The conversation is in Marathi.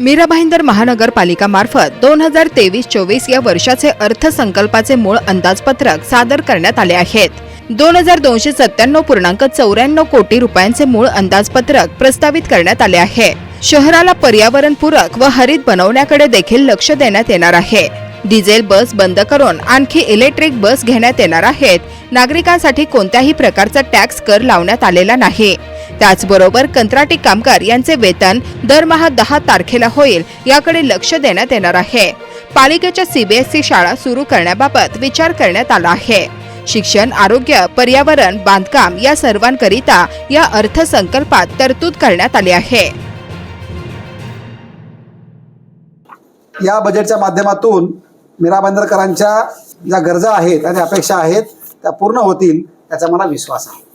मीरा भाईंदर महानगरपालिका मार्फत दोन हजार तेवीस चोवीस या वर्षाचे अर्थसंकल्पाचे मूळ अंदाजपत्रक सादर करण्यात आले आहेत. दोन हजार दोनशे सत्त्याण्णव पूर्णांक चौऱ्याण्णव कोटी रुपयांचे मूळ अंदाजपत्रक प्रस्तावित करण्यात आले आहे. शहराला पर्यावरणपूरक व हरित बनवण्याकडे देखील लक्ष देण्यात येणार आहे. डिझेल बस बंद करून आणखी इलेक्ट्रिक बस घेण्यात येणार आहेत. नागरिकांसाठी कोणत्याही प्रकारचा टॅक्स कर लावण्यात आलेला नाही. त्याचबरोबर कंत्राटी कामगार यांचे वेतन दरमहा दहा तारखेला होईल याकडे लक्ष देण्यात येणार आहे. पालिकेच्या सीबीएसई शाळा सुरू करण्याबाबत विचार करण्यात आला आहे. शिक्षण आरोग्य पर्यावरण बांधकाम या सर्वांकरिता या अर्थसंकल्पात तरतूद करण्यात आली आहे. या बजेटच्या माध्यमातून मीरा बांदरकरांच्या ज्या गरजा आहेत आणि अपेक्षा आहेत त्या पूर्ण होतील याचा मला विश्वास आहे.